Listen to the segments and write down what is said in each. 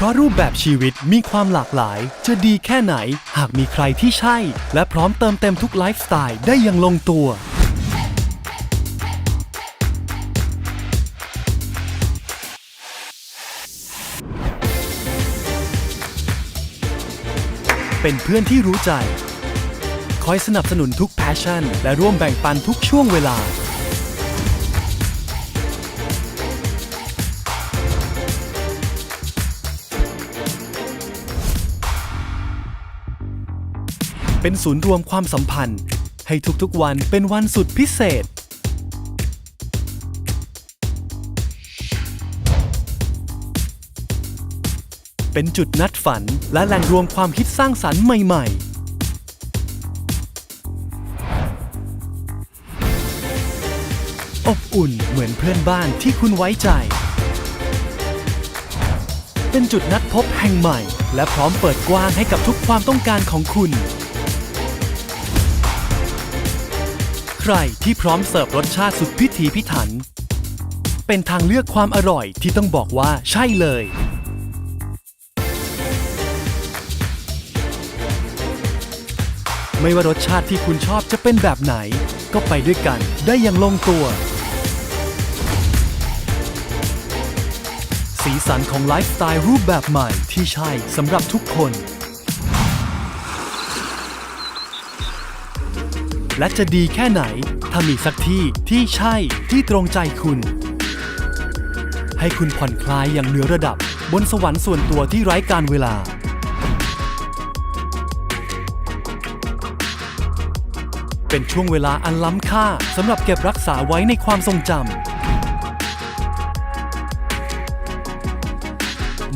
เพราะรูปแบบชีวิตมีความหลากหลาย จะดีแค่ไหน หากมีใครที่ใช่ และพร้อมเติมเต็มทุกไลฟ์สไตล์ได้อย่างลงตัว เป็นเพื่อนที่รู้ใจ คอยสนับสนุนทุกแพชชั่น และร่วมแบ่งปันทุกช่วงเวลา เป็นศูนย์รวมความสัมพันธ์ ให้ทุกๆวันเป็นวันสุดพิเศษ เป็นจุดนัดฝันและแหล่งรวมความคิดสร้างสรรค์ใหม่ ๆอบอุ่นเหมือนเพื่อนบ้านที่คุณไว้ใจ เป็นจุดนัดพบแห่งใหม่ และพร้อมเปิดกว้างให้กับทุกความต้องการของคุณ รที่พร้อมเสิร์ฟรสชาติสุดพิถีพิถัน เป็นทางเลือกความอร่อยที่ต้องบอกว่าใช่เลย ไม่ว่ารสชาติที่คุณชอบจะเป็นแบบไหน ก็ไปด้วยกันได้อย่างลงตัว สีสันของไลฟ์สไตล์รูปแบบใหม่ที่ใช่สำหรับทุกคน และจะดีแค่ไหนถ้ามีสักที่ที่ใช่ที่ตรงใจคุณ ให้คุณผ่อนคลายอย่างเหนือระดับบนสวรรค์ส่วนตัวที่ไร้การเวลา เป็นช่วงเวลาอันล้ำค่าสำหรับเก็บรักษาไว้ในความทรงจำ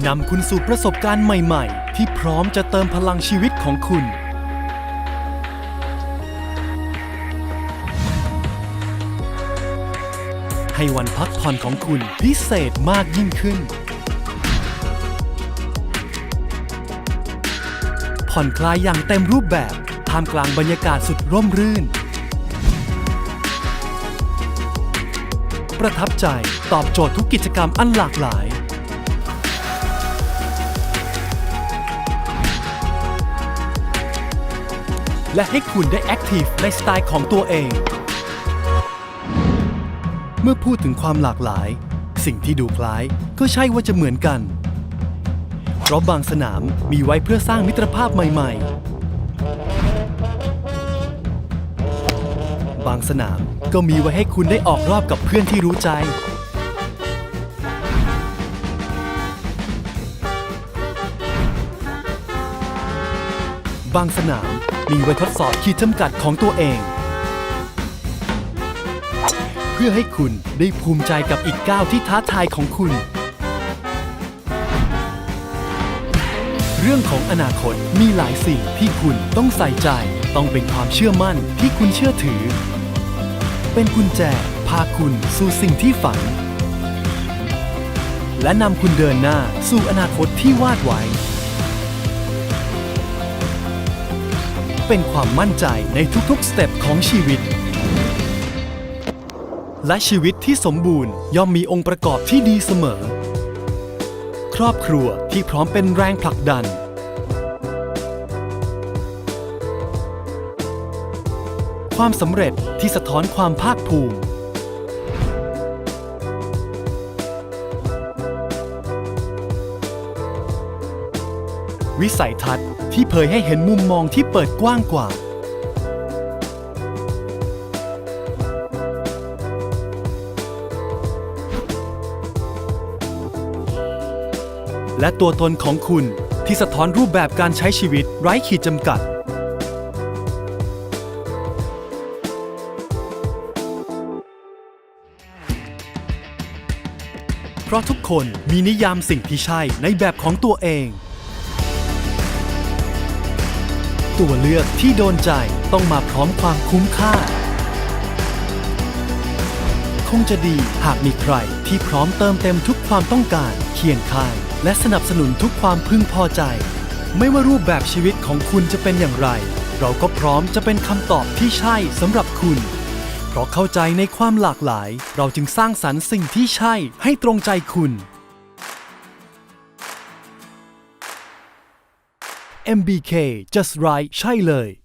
นำคุณสู่ประสบการณ์ใหม่ ๆ ที่พร้อมจะเติมพลังชีวิตของคุณ ให้วันพักผ่อนของคุณพิเศษมากยิ่งขึ้น ผ่อนคลายอย่างเต็มรูปแบบท่ามกลางบรรยากาศสุดร่มรื่น ประทับใจตอบโจทย์ทุกกิจกรรมอันหลากหลาย และให้คุณได้แอคทีฟในสไตล์ของตัวเอง เมื่อพูดถึงความหลากหลาย สิ่งที่ดูคล้ายก็ใช่ว่าจะเหมือนกัน เพราะบางสนามมีไว้เพื่อสร้างมิตรภาพใหม่ๆ บางสนามก็มีไว้ให้คุณได้ออกรอบกับเพื่อนที่รู้ใจ บางสนามมีไว้ทดสอบขีดจำกัดของตัวเอง พื่อให้คุณได้ภูมิใจกับอีกก้าวที่ท้าทายของคุณ เรื่องของอนาคตมีหลายสิ่งที่คุณต้องใส่ใจ ต้องเป็นความเชื่อมั่นที่คุณเชื่อถือ เป็นกุญแจพาคุณสู่สิ่งที่ฝัน และนำคุณเดินหน้าสู่อนาคตที่วาดไว้เป็นความมั่นใจในทุกๆ สเต็ปของชีวิต และชีวิตที่สมบูรณ์ย่อมมีองค์ประกอบที่ดีเสมอ ครอบครัวที่พร้อมเป็นแรงผลักดัน ความสำเร็จที่สะท้อนความภาคภูมิวิสัยทัศน์ที่เผยให้เห็นมุมมองที่เปิดกว้างกว่า และตัวตนของคุณที่สะท้อนรูปแบบการใช้ชีวิตไร้ขีดจำกัด เพราะทุกคนมีนิยามสิ่งที่ใช่ในแบบของตัวเอง ตัวเลือกที่โดนใจต้องมาพร้อมความคุ้มค่า คงจะดีหากมีใครที่พร้อมเติมเต็มทุกความต้องการเคียงข้าง และสนับสนุนทุกความพึงพอใจ ไม่ว่ารูปแบบชีวิตของคุณจะเป็นอย่างไร เราก็พร้อมจะเป็นคำตอบที่ใช่สำหรับคุณ เพราะเข้าใจในความหลากหลาย เราจึงสร้างสรรค์สิ่งที่ใช่ให้ตรงใจคุณ MBK Just Right ใช่เลย